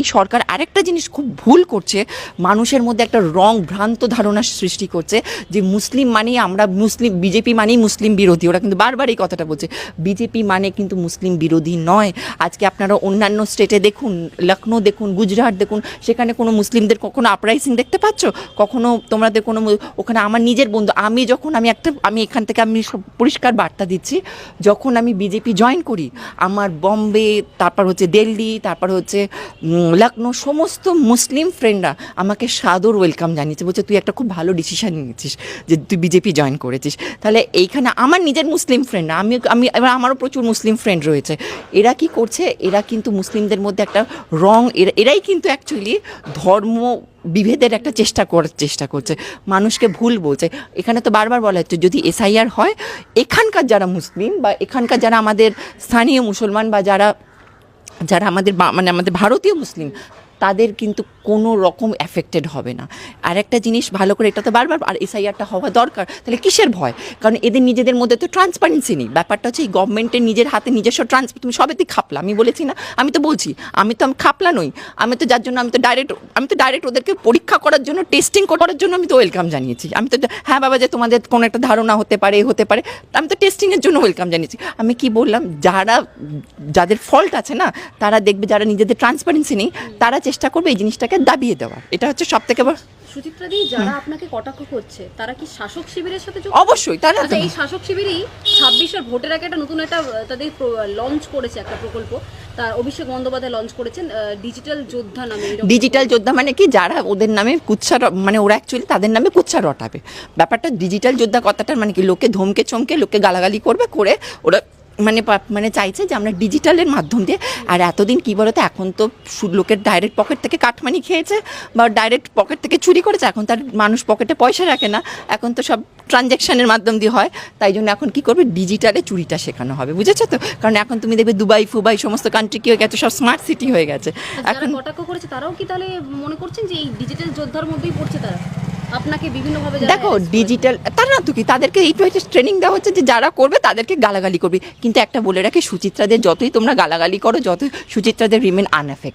এই সরকার আরেকটা জিনিস খুব ভুল করছে, মানুষের মধ্যে একটা রং ভ্রান্ত ধারণা সৃষ্টি করছে যে মুসলিম মানেই আমরা মুসলিম, বিজেপি মানেই মুসলিম বিরোধী। ওরা কিন্তু বারবার এই কথাটা বলছে, বিজেপি মানে কিন্তু মুসলিম বিরোধী নয়। আজকে আপনারা অন্যান্য স্টেটে দেখুন লখনৌ দেখুন, গুজরাট দেখুন, সেখানে কোনো মুসলিমদের কখনো আপরাইজিং দেখতে পাচ্ছ? কখনো তোমাদের কোনো ওখানে আমার নিজের বন্ধু, আমি যখন আমি একটা, আমি এখান থেকে আমি পরিষ্কার বার্তা দিচ্ছি, যখন আমি বিজেপি জয়েন করি, আমার বম্বে, তারপর হচ্ছে দিল্লি, তারপর হচ্ছে লখনৌ সমস্ত মুসলিম ফ্রেন্ডরা আমাকে সাদর ওয়েলকাম জানিয়েছে। বলছে, তুই একটা খুব ভালো ডিসিশান নিয়েছিস যে তুই বিজেপি জয়েন করেছিস। তাহলে এইখানে আমার নিজের মুসলিম ফ্রেন্ড আমি আমি, এবার আমারও প্রচুর মুসলিম ফ্রেন্ড রয়েছে। এরা কি করছে? এরা কিন্তু মুসলিমদের মধ্যে একটা রং এরা- এরাই কিন্তু অ্যাকচুয়ালি ধর্ম বিভেদের একটা চেষ্টা করার চেষ্টা করছে। মানুষকে ভুল বলছে। এখানে তো বারবার বলা হচ্ছে, যদি এসআইআর হয়, এখানকার যারা মুসলিম বা এখানকার যারা আমাদের স্থানীয় মুসলমান বা যারা যারা আমাদের মানে আমাদের ভারতীয় মুসলিম তাদের কিন্তু কোনো রকম এফেক্টেড হবে না। আর একটা জিনিস ভালো করে এটা তো বারবার আর এসআইআরটা হওয়া দরকার, তাহলে কিসের ভয়? কারণ এদের নিজেদের মধ্যে তো ট্রান্সপারেন্সি নেই। ব্যাপারটা হচ্ছে এই গভর্নমেন্টের নিজের হাতে নিজস্ব ট্রান্স তুমি সবেতেই খাপলা, আমি বলেছি না, আমি তো বলছি, আমি তো আমি খাপলা নই, আমি তো যার জন্য আমি তো ডাইরেক্ট আমি তো ডাইরেক্ট ওদেরকে পরীক্ষা করার জন্য টেস্টিং করার জন্য আমি তো ওয়েলকাম জানিয়েছি। আমি তো হ্যাঁ বাবা যে তোমাদের কোনো একটা ধারণা হতে পারে হতে পারে, আমি তো টেস্টিংয়ের জন্য ওয়েলকাম জানিয়েছি। আমি কি বললাম, যারা, যাদের ফল্ট আছে না, তারা দেখবে যারা নিজেদের ট্রান্সপারেন্সি নেই, তারা চেষ্টা করবে এই জিনিসটাকে দাবিয়ে দেওয়ার। এটা হচ্ছে সব থেকে যারা আপনাকে কটাক্ষ করছে তারা কি শাসক শিবিরের সাথে অবশ্যই তারা আচ্ছা এই শাসক শিবিরই ছাব্বিশের ভোটের আগে একটা নতুন একটা তাদের লঞ্চ করেছে একটা প্রকল্প। তার অভিষেক বন্দ্যোপাধ্যায় লঞ্চ করেছেন ডিজিটাল যোদ্ধা নামে ডিজিটাল যোদ্ধা মানে কি? যারা ওদের নামে কুচ্ছা মানে ওরা অ্যাকচুয়ালি তাদের নামে কুচ্ছা রটাবে। ব্যাপারটা ডিজিটাল যোদ্ধা কথাটার মানে কি? লোকে ধমকে চমকে লোকে গালাগালি করবে করে ওরা মানে মানে চাইছে যে আমরা ডিজিটালের মাধ্যম দিয়ে আর এতদিন কী বলতো এখন তো লোকের ডাইরেক্ট পকেট থেকে কাঠমানি খেয়েছে বা ডাইরেক্ট পকেট থেকে চুরি করেছে এখন তার মানুষ পকেটে পয়সা রাখে না এখন তো সব ট্রানজ্যাকশানের মাধ্যম দিয়ে হয় তাই জন্য এখন কি করবে ডিজিটালে চুরিটা শেখানো হবে বুঝেছ তো? কারণ এখন তুমি দেখবে দুবাই ফুবাই সমস্ত কান্ট্রি কি হয়ে গেছে সব স্মার্ট সিটি হয়ে গেছে। এখন কটাক্ষ করেছে তারাও কি তাহলে মনে করছেন যে এই ডিজিটাল যোদ্ধার মধ্যেই পড়ছে তারা? আপনাকে বিভিন্নভাবে দেখো ডিজিটাল তার না তো কি? তাদেরকে এই ট্রেনিং দেওয়া হচ্ছে যে যারা করবে তাদেরকে গালাগালি করবে। কিন্তু একটা বলে রাখি সুচিত্রাদের যতই তোমরা গালাগালি করো যতই সুচিত্রাদের রিমেন আনএফেক্ট